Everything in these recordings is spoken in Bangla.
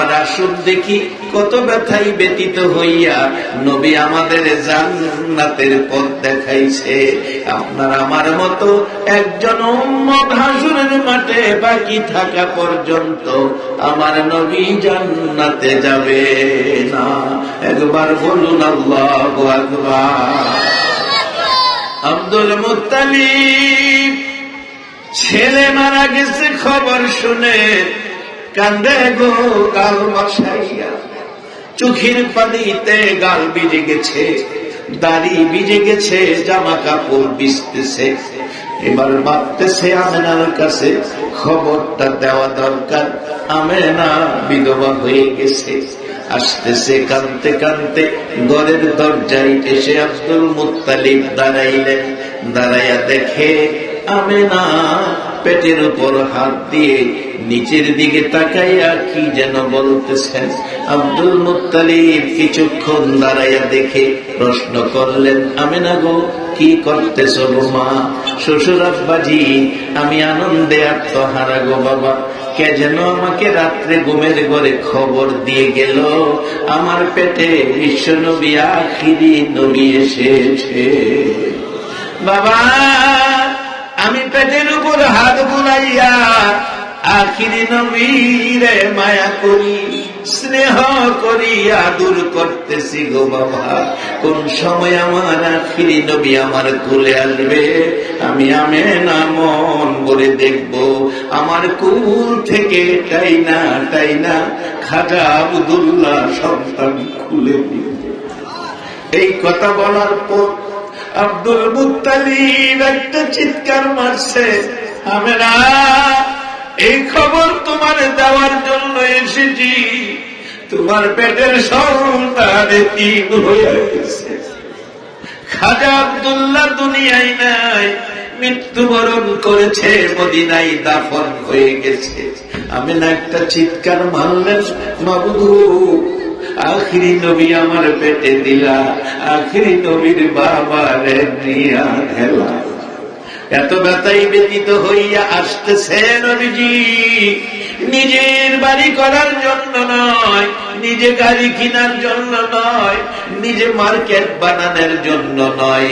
এবার আসুন দেখি কত ব্যথাই ব্যতীত হইয়া নবী আমাদের জান্নাতের পথ দেখাইছে। আপনার আমার মতো একজন হাসুরের মাঠে বাকি থাকা পর্যন্ত আমার নবী জান্নাতে যাবে না। একবার বলুন আল্লাহ আব্দুল মুত্তালিব, ছেলে মারা গেছে, খবর শুনে কান্দে গো গাল বসাইয়া। চোখের পানিতে গাল বিজে গেছে, দাড়ি বিজে গেছে, জামা কাপড় বিছতেছে এবার ভাবতেছে আমেনার কাছে খবরটা দেওয়া দরকার। আমেনা বিধবা হয়ে গেছে। আসতেছে কানতে কানতে ঘরের দরজায় এসে আব্দুল মুত্তালিব দাঁড়াইলেন। দাঁড়াইয়া দেখে আমেনা পেটের উপর হাত দিয়ে নিচের দিকে তাকাইয়া কি যেন বলতেছেন? আব্দুল মুত্তালিব কিছুক্ষণ দাঁড়াইয়া দেখে প্রশ্ন করলেন, আমেনা গো, কি করতেছ গো মা? শ্বশুর আব্বাজি, আমি আনন্দে আত্মহারা গো বাবা। কে যেন আমাকে রাত্রে ঘুমের ঘরে খবর দিয়ে গেল, আমার পেটে বিশ্ব নবী আখিরি নবী এসেছে। বাবা, আমি পেটের উপর হাত বুলাইয়া আখিরি নবীরে মায়া করি, স্নেহ করি আদুর করতেছি গো বাবা। কোন সময় আমার আখিরি নবী আমার কুলে আসবে, আমি আমে না মন বলে দেখব। আমার কুল থেকে তাই না তাই না খাজা আবদুল্লাহ সন্তান খুলে এই কথা বলার পর আব্দুল মুতালিব একটা চিৎকার মারছে আমরা এই খবর তোমার দেওয়ার জন্য এসেছি। তোমার পেটের গেছে। খাজা আব্দুল্লাহ দুনিয়ায় নাই মৃত্যুবরণ করেছে, মদিনায় দাফন হয়ে গেছে। আমি না একটা চিৎকার মারলেন বাবু আখিরি নবী আমার পেটে দিলা, আখিরি নবীর বাবারে নিয়া খেলা এত ব্যথাই ব্যতীত হইয়া আসতেছে নবীজি। নিজের বাড়ি করার জন্য নয়, নিজে গাড়ি কেনার জন্য নয়, নিজে মার্কেট বানানোর জন্য নয়,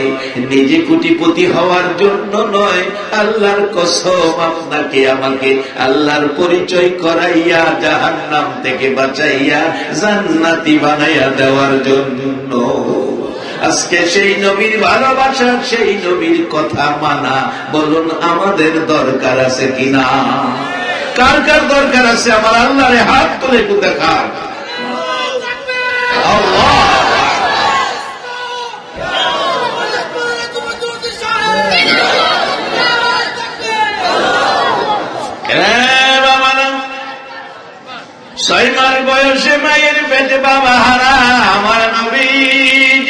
নিজে কুটিপতি হওয়ার জন্য নয়। আল্লাহর কসম আপনাকে, আমাকে আল্লাহর পরিচয় করাইয়া জাহান নাম থেকে বাঁচাইয়া জান্নাতি বানাইয়া দেওয়ার জন্য। আজকে সেই নবীর ভালোবাসা, সেই নবীর কথা মানা। বলুন, আমাদের দরকার আছে কিনা? কার কার দরকার আছে? আমার আল্লাহরে হাত তুলে একটু দেখা ছয় মাস বয়সে মায়ের পেটে বাবা হারা, আমার নবীজি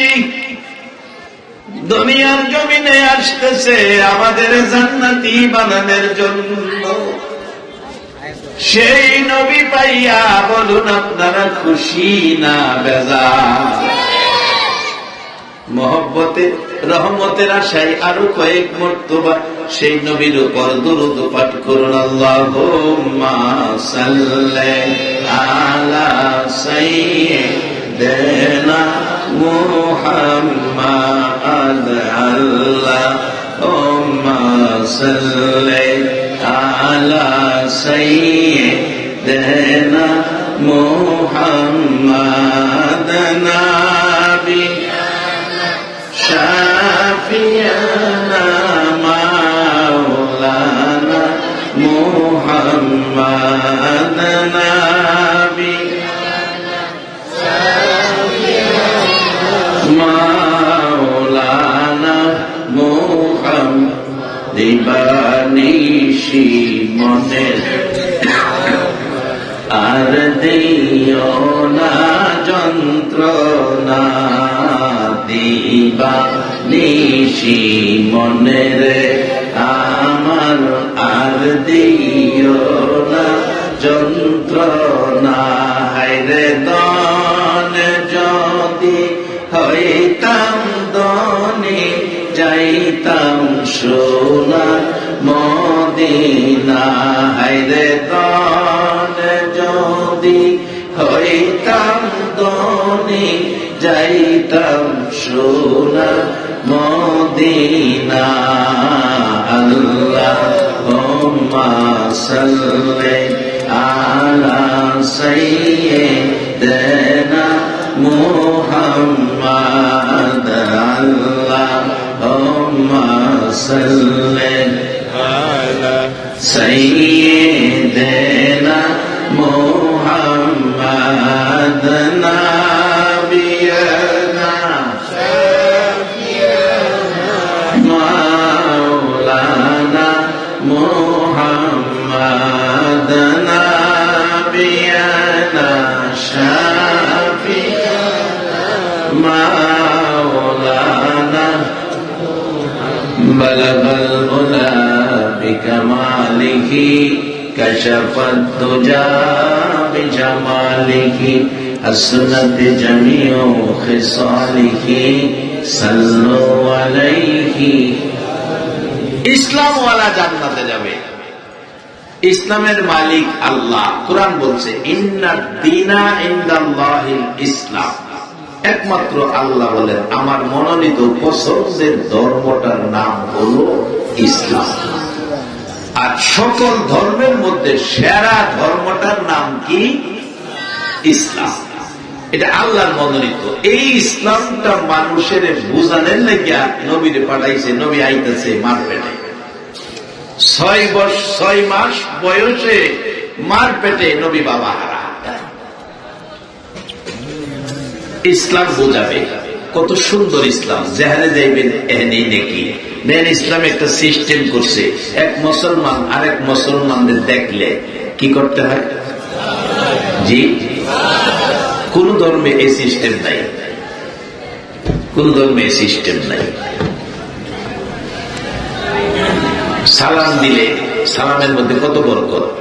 দুনিয়ার জমিনে আসতেছে আমাদের জান্নাতি বানানোর জন্য। সেই নবী পাইয়া বলুন, আপনারা খুশি না বেজা মহব্বতে, রহমতের আশায় আরও কয়েক মর্তবা সেই নবীর উপর দুরুদ পাঠ করুন আল্লাহ আলা সাইয়্যিদিনা মুহাম্মাদ আল্লাহুম্মা সাল্লি আলা সাইয়্যিদিনা মুহাম্মাদ। দিবা নিশি মনের আমার আর দিও না যন্ত্রণা। হাইরে দন, যদি হইতাম দনে, যাইতাম সোনা মদিনা। হাইরে দন আলা সাইয়্যিদিনা بكماله كشف الدجى بجماله حسنت جميع خصاله صلوا عليه ইসলাম ওয়ালা জান্নাতে যাবে ইসলামের মালিক আল্লাহ কোরআন বলছে ইন্না দিনা ইন্দাল্লাহিল ইসলাম একমাত্র আল্লাহ বলেন আমার মনোনীত পছন্দের ধর্মটার নাম হলো ইসলাম আর সকল ধর্মের মধ্যে সেরা ধর্মটার নাম কি? ইসলাম। এটা আল্লাহর মনোনীত। এই ইসলামটা মানুষের বুঝানের লেগিয়া নবীরে পাঠাইছে, নবী আইতেছে মার পেটে ছয় বছর ছয় মাস বয়সে মার পেটে নবী বাবা হারা। ইসলাম বোঝাবে। কত সুন্দর ইসলাম। যেখানে যাইবেন এখানেই নাকি। দেন ইসলাম একটা সিস্টেম করছে। এক মুসলমান আরেক মুসলমানদের দেখলে কি করতে হয়? জি? কোন ধর্মে এই সিস্টেম নাই। কোন ধর্মে এই সিস্টেম নাই। সালাম দিলে, সালামের মধ্যে কত বরকত?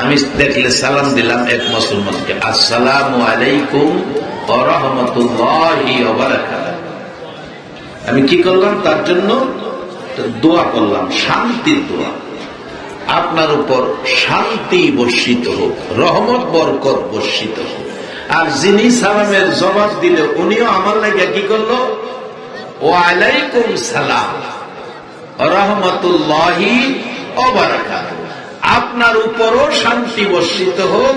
আমি দেখলে সালাম দিলাম এক মুসলমানকে। আসসালাম আলাইকুম আমি কি করলাম? তার জন্য দোয়া করলাম, শান্তির দোয়া। আপনার উপর শান্তি বর্ষিত হোক, রহমত, বরকত বর্ষিত হোক। আর যিনি সালামের জবাব দিলে, উনিও আমার লাগে কি করল? ও আলাইকুম সালাম, রহমতুল্লাহি আপনার উপরও শান্তি বর্ষিত হোক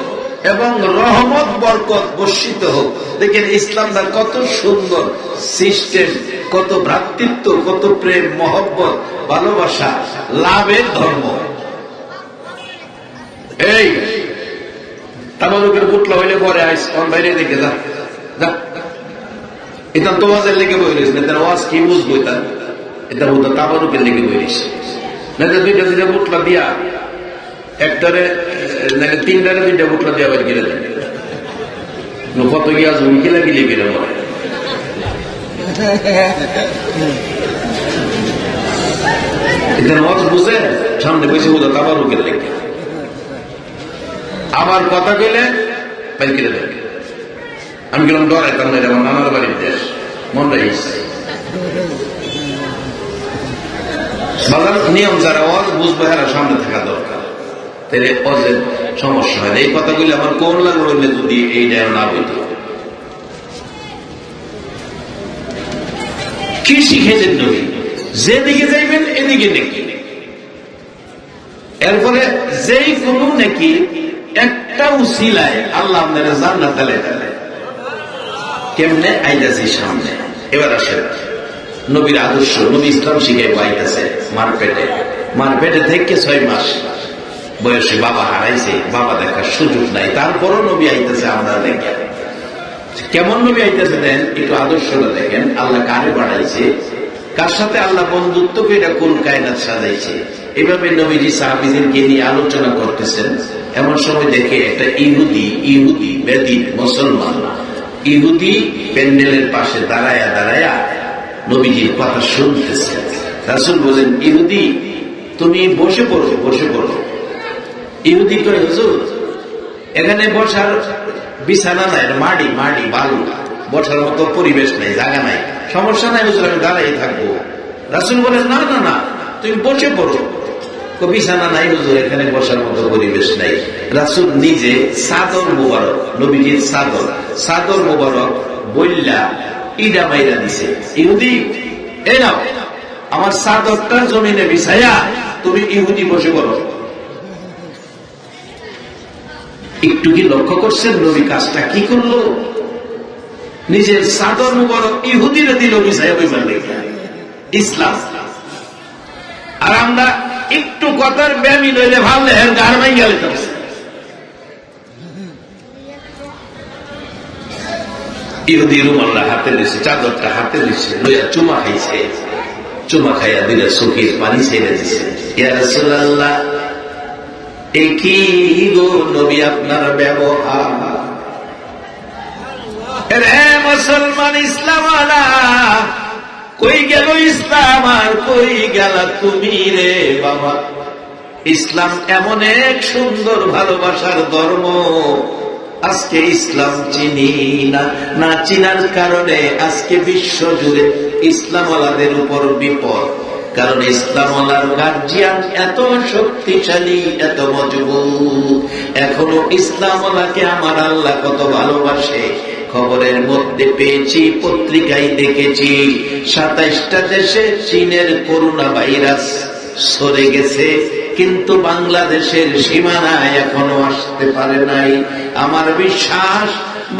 এবং রহমত, বরকত বর্ষিত হোক। দেখেন ইসলামটা কত সুন্দর সিস্টেম, কত ভ্রাতৃত্ব, কত প্রেম, মহব্বত, ভালোবাসা, লাভের ধর্ম। এই তামালুকের বুটলা হইলে পরে আইস বাইরে দেখে যা এটা তোমাদের লেগে বই রয়েছে না তার ওয়াজ কি বুঝব এটা? এটা বলতো তাবারুকের লেগে বই রয়েছে না দুইটা দুইটা বুটলা দিয়া একটারে নাকি তিনটারে দুইটা বুটলা দিয়ে? আবার গিলে কত গিয়ে আসব গিলে গেলে মনে এখানে ওয়াজ বুঝে, সামনে বসে লেগে। আমার কথা কইলে পাই কিনে আমি গেলাম ডরাইতাম না আমার নানার বাড়ির দেশ মন রাখিস বাজার নিয়ম যারা ওয়াজ বুঝবে এরা সামনে থাকা দরকার। তাহলে অজের সমস্যা হয় এই কথাগুলি আমার লাগল যদি এই না কি শিখেছেন যেদিকে যাইবেন, এদিকে নাকি। এরপরে যেই কোনো নাকি একটা উসিলায় আল্লাহ আপনারা জান্নাত তালে কেমনে আইতাছি সামনে? এবার আসেন। নবীর আদর্শ, নবী ইসলাম শিখে আইতাছে মার পেটে মার পেটে থেকে ছয় মাস। বয়সে বাবা হারাইছে, বাবা দেখার সুযোগ নাই, তারপরও নবী আইতেছে আমরা দেখেন কেমন নবী আইতেছে দেন, একটু আদর্শটা দেখেন, আল্লাহ কারে বাড়াইছে কার সাথে আল্লাহ বন্ধুত্ব এটা কোন কায়নাত সাজাইছে। এভাবে নবীজি সাহাবিদেরকে নিয়ে আলোচনা করতেছেন। এমন সময় দেখে একটা ইহুদি ইহুদি, বেদিন, মুসলমান, ইহুদি প্যান্ডেলের পাশে দাঁড়ায়া দাঁড়ায়া নবীজির কথা শুনতেছে। রাসুল বলেন, ইহুদি, তুমি বসে পড়ো বসে পড়ো। ইহুদি করে হুজুর, এখানে বসার বিছানা নাই মাটি মাটি, বালু। বসার মতো পরিবেশ নাই, জায়গা নাই। সমস্যা নাই, হুজুর, আমি দাঁড়াই থাকব। রাসুল বলেন, না না না, তুমি বসে পড়ো। বিছানা নাই, হুজুর, এখানে বসার মতো পরিবেশ নাই। রাসুল নিজে সাদর মুবারক, নবীজির সাদর সাদর মুবারক বললা ইডা মাইরা দিছে। ইহুদি এ নাও, আমার সাদরটা জমিনে বিছাইয়া তুমি ইহুদি বসে করো একটু কি লক্ষ্য করছেন? নবী কাজটা কি করল? নিজের সাদর মুবারক ইহুদিরে দিল ইসলাম। আর আমরা একটু কথার ব্যায়ামই লইলে ভাবলে হ্যাঁ গার মাই গেলে ইহুদি রুমাল্লা হাতে দিছে চাদরটা হাতে দিছে লইয়া চুমা খাইছে। চুমা খাইয়া দিলে চোখের পানি ছেড়ে দিছে। একই নবী, আপনার ব্যবহার। রে মুসলমান ইসলাম কই গেল ইসলাম আর কই গেল তুমি রে বাবা? ইসলাম এমন এক সুন্দর ভালোবাসার ধর্ম, আজকে ইসলাম চিনি না না চিনার কারণে আজকে বিশ্ব জুড়ে ইসলামওয়ালাদের উপর বিপদ। কারণ ইসলামওয়ালার গার্জিয়ান এত শক্তিশালী, এত মজবুত। এখনও ইসলামওয়ালাকে আমার আল্লাহ কত ভালোবাসে। খবরের মধ্যে পেয়েছি, পত্রিকায় দেখেছি, সাতাইশটা দেশে চীনের করোনা ভাইরাস সরে গেছে, কিন্তু বাংলাদেশের সীমানায় এখনও আসতে পারে নাই। আমার বিশ্বাস,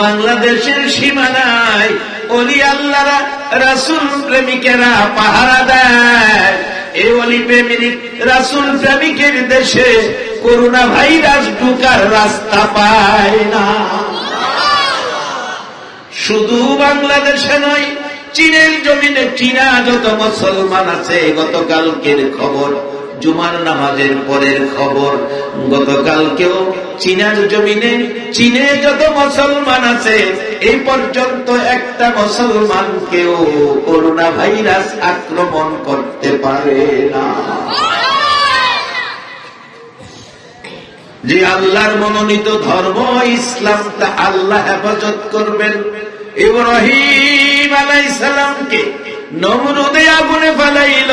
বাংলাদেশের সীমানায় অলি আল্লাহরা রাসুল প্রেমিকেরা পাহারা দেয়। এই অলি প্রেমিক রাসুল প্রেমিকের দেশে করোনা ভাইরাস ঢুকার রাস্তা পায় না। শুধু বাংলাদেশে নয়, চীনের জমিনে চীনা যত মুসলমান আছে, গতকালকের খবর। জুমার নামাজের পরের খবর। গতকালকেও চীনার জমিনে চীনে যত মুসলমান আছে, এই পর্যন্ত একটা মুসলমানকেও করোনা ভাইরাস আক্রমণ করতে পারে না। যে আল্লাহর মনোনীত ধর্ম ইসলাম তা আল্লাহ হেফাজত করবেন। ইব্রাহিম আলাইসালামকে নমরুদে আগুনে ফেলাইল।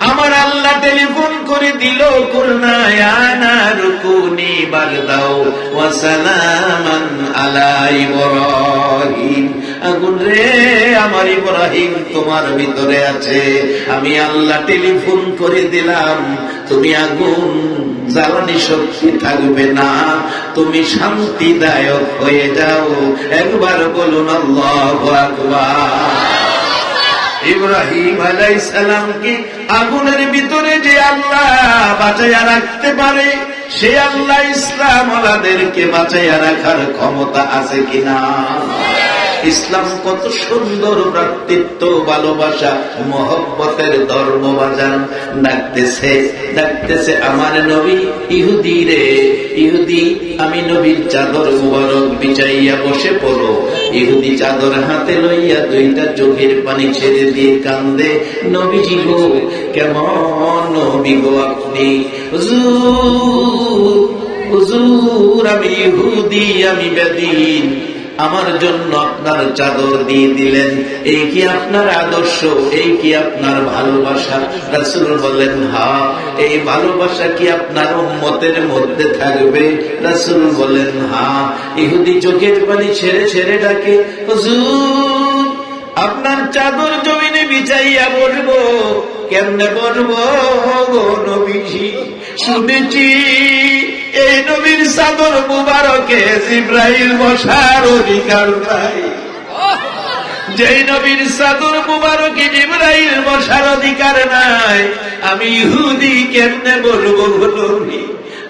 আমার আল্লাহ টেলিফোন করে দিল আগুন রে, আমার ইব্রাহিম তোমার ভিতরে আছে। আমি আল্লাহ টেলিফোন করে দিলাম, তুমি আগুন জ্বালানি শক্তি থাকবে না। তুমি শান্তিদায়ক হয়ে যাও। একবার বলুন, আল্লাহ আকবার। ইব্রাহিম আলাইসালামকে আগুনের ভিতরে যে আল্লাহ বাঁচাইয়া রাখতে পারে, সে আল্লাহ ইসলাম ওলাদেরকে বাঁচাইয়া রাখার ক্ষমতা আছে কিনা? ইসলাম কত সুন্দর ভ্রাতৃত্ব, ভালোবাসা, মহব্বতের ধর্ম বাজান। ডাকতেছে ডাকতেছে আমার নবী, ইহুদি রে, ইহুদি, আমি নবীর চাদর মুবারক বিছাইয়া বসে পড়ো। ইহুদি চাদর হাতে লইয়া দুইটা চোখের পানি ছেড়ে দিয়ে কান্দে, নবীজি গো, কেমন নবী গো আপনি? হুজুর হুজুর, আমি ইহুদি, আমি বেদিন। আমার জন্য আপনার চাদর দিয়ে দিলেন। এই কি আপনার আদর্শ, এই কি আপনার ভালোবাসা? রাসুল বললেন, হা, এই ভালোবাসা কি আপনার উম্মতের মধ্যে থাকবে? রাসুল বললেন, হা, ইহুদি চোখের পানি ছেড়ে ছেড়ে ডাকে আপনার চাদর জমিনে বিছাইয়া বলব কেমনে বলব গো নবীজি? শুনেছি এই নবীর চাদর মুবারকে জিব্রাহিল বসার অধিকার নাই যেই নবীর চাদর মুবারকে জিব্রাহিল বসার অধিকার নাই, আমি ইহুদি কেমনে বলব নবী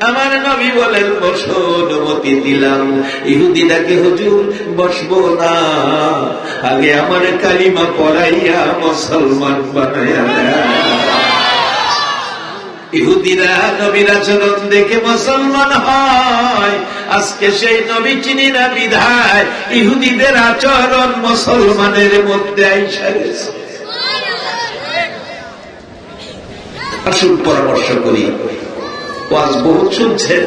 আমার নবী বলেন, বসো, অনুমতি দিলাম। ইহুদি ডাকে, হুজুর, বসবো না। আগে আমার কালিমা পড়াইয়া মুসলমান বানাইয়া ইহুদিরা নবীর আচরণ দেখে মুসলমান হয়। আজকে সেই নবী চিনি না বিধায়, ইহুদিদের আচরণ মুসলমানের মধ্যে আসুন পরামর্শ করি। ওয়াজ বহুত শুনছেন।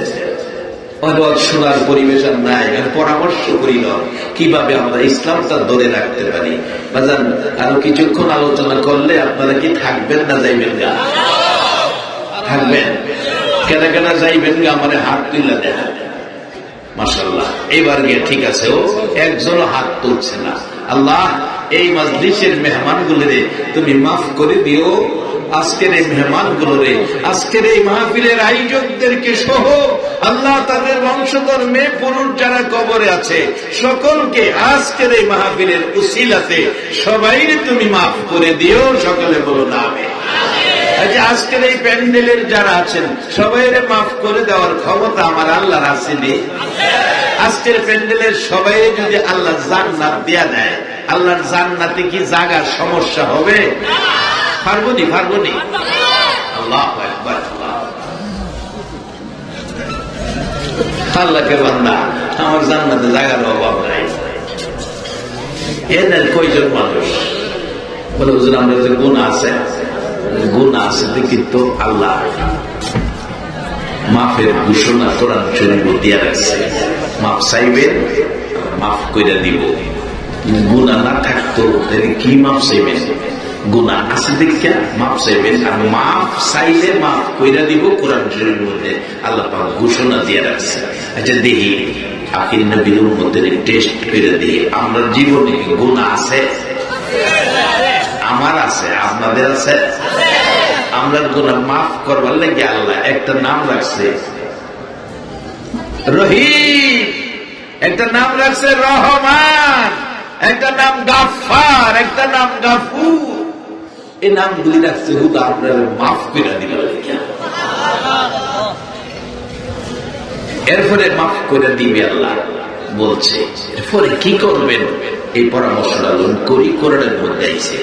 ওয়াজ শোনার পরিবেশ আর নাই, আর পরামর্শ করি না। কীভাবে আমরা ইসলামটা ধরে রাখতে পারি? বাজান, আরও কিছুক্ষণ আলোচনা করলে আপনারা কি থাকবেন না যাইবেন না থাকবেন কেনা কেনা যাইবেন গা, আমার হাত তুলে দেয় মাসাল্লাহ এবার গিয়ে ঠিক আছে, ও একজনও হাত তুলছে না। আল্লাহ, এই মাজলিসের মেহমান গুলোরে তুমি মাফ করে দিও। আজকের এই মেহমান গুলোরে আজকের এই মাহফিলের আয়োজকদেরকে সহ আল্লাহ তাদের বংশধর, মেয়ে, পুরুষ যারা কবরে আছে, সকলকে আজকের এই মাহফিলের উসিলাতে সবাই তুমি মাফ করে দিও। সকলে বলো না আমি আচ্ছা আজকের এই প্যান্ডেলের যারা আছেন সবাই মাফ করে দেওয়ার ক্ষমতা আমার আল্লাহর আসেনি আজকের প্যান্ডেলের সবাই যদি আল্লাহ জান্নাত দেয়া দেয়, আল্লাহর জান্নাতে কি জাগার সমস্যা হবে? পারবনি পারবনি আল্লাহ আল্লাহকে বান্দা, আমার জান্নাতে জাগার অভাব নাই। এদের কয়জন মানুষ? বলে, হুজুর আমরা যে গুণ আছে গুণ আছে দেখি তো আল্লাহ। মাফের ঘোষণা দিয়া রাখছে। মাফ মাফ করে দিব। গুণা না থাকতো, তাহলে কি চাইবেন গুণা আছে চাইবেন আর চাইলে মাফ দিব কোরআন মধ্যে। আল্লাহ ঘোষণা দিয়ে রাখছে। আচ্ছা দেখি, আখির নবীর মধ্যে টেস্ট করে আমরা জীবনে গুণা আছে? আমার আছে, আপনাদের আছে? আমরা গুণা মাফ করবার লাগে আল্লাহ, একটা নাম রাখছে। রহিম, একটা নাম রাখছে রহমান, একটা নাম গাফার একটা নাম গাফুর। এই নামগুলি রাখছে হুদা, আপনার মাফ করে দিবার এরপরে মাফ করে দিবে আল্লাহ, বলছে, এরপরে কি করবেন? এই পরামর্শটা করি, কোরআনের মধ্যে আইছে।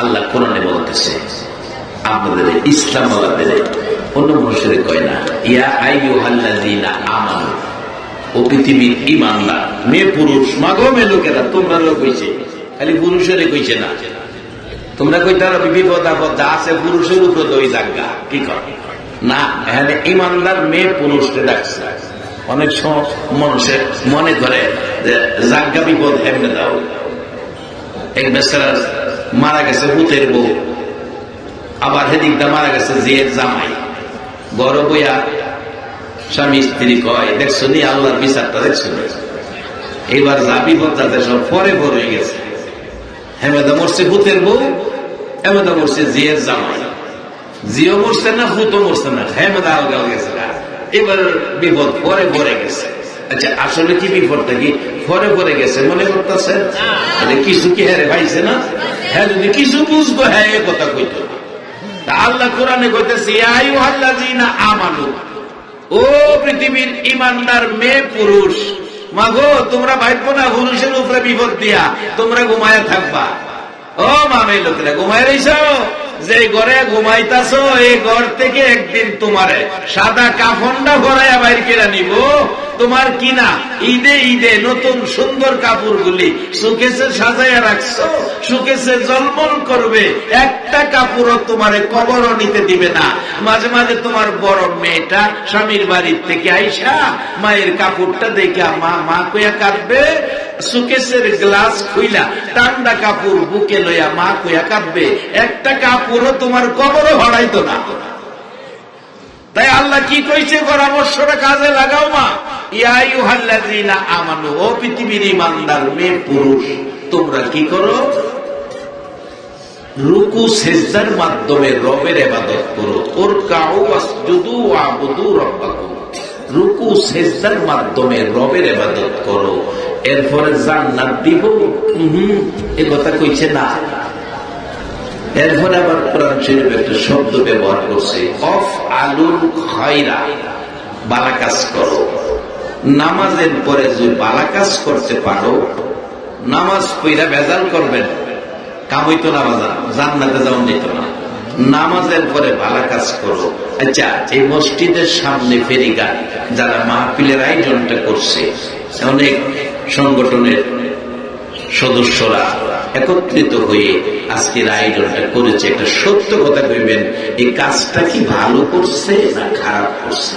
আল্লাহ কোরআনে বলতেছে, আপনাদের ইসলাম আল্লাদের অন্য মানুষের কয় না, ইয়া আইয়ু হাল্লাযিনা আমানু, ও পৃথিবীর ইমানদার মেয়ে পুরুষ, মাগো মেয়ে লোকেরা খালি কইছে না। তোমরা কইতে পারো বিপদ আপদ আছে, পুরুষের উপর ওই জায়গা কি কর? না, এখানে ইমানদার মেয়ে পুরুষকে ডাকছে। অনেক সময় মানুষের মনে করে যে, জাগা বিপদ এমনি দাও। এক মারা গেছে ভূতের বউ। আবার হেদিকটা মারা গেছে জিয়ের জামাই। বড় বইয়া স্বামী স্ত্রী কয় দেখছ নি আল্লাহর বিচারটা দেখছ এইবার যা বিপদ যাতে সব পরে পরে হয়ে গেছে। হেমেদা মরছে ভূতের বউ হেমেদা মরছে জিয়ের জামাই। জিও মরছে না ভূতও মরছে না হেমেদা আলগা গেছে। এবার বিপদ পরে পরে গেছে। আচ্ছা আসলে কি বিপদটা কি? পরে পরে গেছে মনে করতেছে কিছু কি হ্যাঁ পাইছে না? যদি কিছু বুঝব হ্যাঁ এ কথা কইতো আল্লাহ কোরআনে কইতেছে আমানু, ও পৃথিবীর ইমানদার মেয়ে পুরুষ তোমরা ভাইবো না পুরুষের উপরে বিপদ দিয়া, তোমরা ঘুমায় থাকবা। ও মামে লোকেরা, ঘুমায় রইছ? যে ঘরে ঘুমাইতাছ, এই ঘর থেকে একদিন তোমারে সাদা কাফনটা ভরাইয়া বাইর কেরা নিব। তোমার কিনা? ঈদে ঈদে নতুন সুন্দর কাপড় গুলি সুকেছে সাজাইয়া রাখছো। সুকেছে জলমল করবে। একটা কাপড়ও তোমার কবরও নিতে দিবে না। মাঝে মাঝে তোমার বড় মেয়েটা স্বামীর বাড়ির থেকে আইসা মায়ের কাপড়টা দেখে মা মা কইয়া কাঁদবে। সুকেশের গ্লাস খুইলা ঠান্ডা কাপড় বুকে লইয়া মা কইয়া কাঁদবে। একটা কাপড়ও তোমার কবরও হড়াইতো না। তাই আল্লাহ কি কইছে? পরামর্শটা কাজে লাগাও মা। তোমরা কি করো? রুকু, সেজদার মাধ্যমে রবের ইবাদত করো। ওর কাউ রুকু, সেজদার মাধ্যমে রবের ইবাদত করো। এরপরে জান্নাত দিব। এ কথা কইছে না। এরপরে আবার কোরআন শরীফ একটা শব্দ ব্যবহার করছে। অফ আলুল খয়রা বালা কাজ করো। নামাজের পরে যে বালা কাজ করতে পারো, নামাজ পইরা ভেজাল করবেন। কামইতো না বাজার জান্নাতে যাওয়া যেত না। নামাজের পরে ভালো কাজ করো। আচ্ছা এই মসজিদের সামনে ফেরিঘাট, যারা মাহফিলের আয়োজনটা করছে, অনেক সংগঠনের সদস্যরা একত্রিত হয়ে আজকের আয়োজনটা করেছে। একটা সত্য কথা কইবেন, এই কাজটা কি ভালো করছে না খারাপ করছে?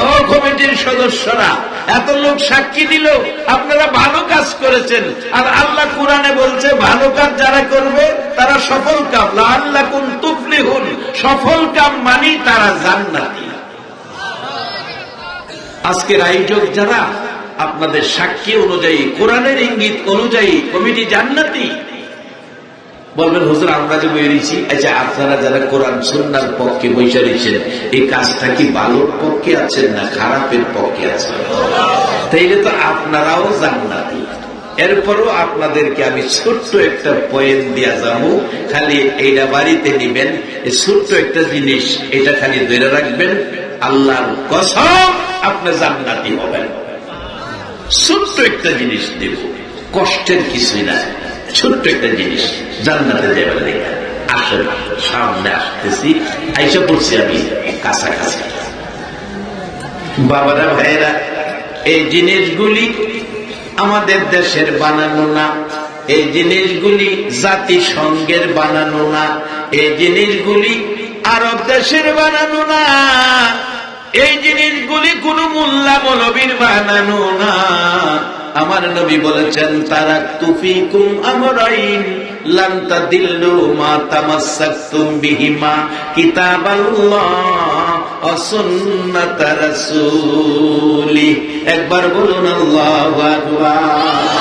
কমিটির সদস্যরা, এত লোক সাক্ষী দিল, আপনারা ভালো কাজ করেছেন। আর আল্লাহ কোরআনে বলছে, ভালো কাজ যারা করবে, তারা সফল কাম। আল্লাহ কোন তুফলি হন সফল কাম মানি তারা জান্নাতি। আজকের আয়োজক যারা, আপনাদের সাক্ষী অনুযায়ী, কোরআনের ইঙ্গিত অনুযায়ী কমিটি জান্নাতি। বলবেন, হুজুর, আমরা যে বেরিয়েছি আচ্ছা আপনারা যারা কোরআন, সুন্নার পক্ষে বৈশা রয়েছেন এই কাজটা কি ভালোর পক্ষে আছেন না খারাপের পক্ষে আছেন? তাইলে তো আপনারাও জান্নাতি। এরপরও আপনাদেরকে আমি ছোট্ট একটা পয়েন্ট দিয়া যাব। খালি এইটা বাড়িতে নিবেন ছোট্ট একটা জিনিস, এটা খালি ধরে রাখবেন, আল্লাহর কসম আপনি জান্নাতি হবেন। ছোট্ট একটা জিনিস দেব, কষ্টের কিছুই না ছোট্ট একটা জিনিস, জান্নাতে যাবেন লেখা আসেন, সামনে আসতেছি, আইসা পড়ছি আমি, কাছাকাছি। বাবারা, ভাইয়েরা, এই জিনিসগুলি আমাদের দেশের বানানো না, এই জিনিসগুলি জাতিসংঘের বানানো না, এই জিনিসগুলি আরব দেশের বানানো না, এই জিনিসগুলি কোন মোল্লা মলবীর বানানো না। আমার নবী বলেছেন তারা তুফিকুম আমরাইন লান্তা দিল্লু মা তামাসাক্তুম বিহিমা কিতাবাল্লাহ অসুন্নাত রাসূলি একবার বলুন, আল্লাহু আকবার।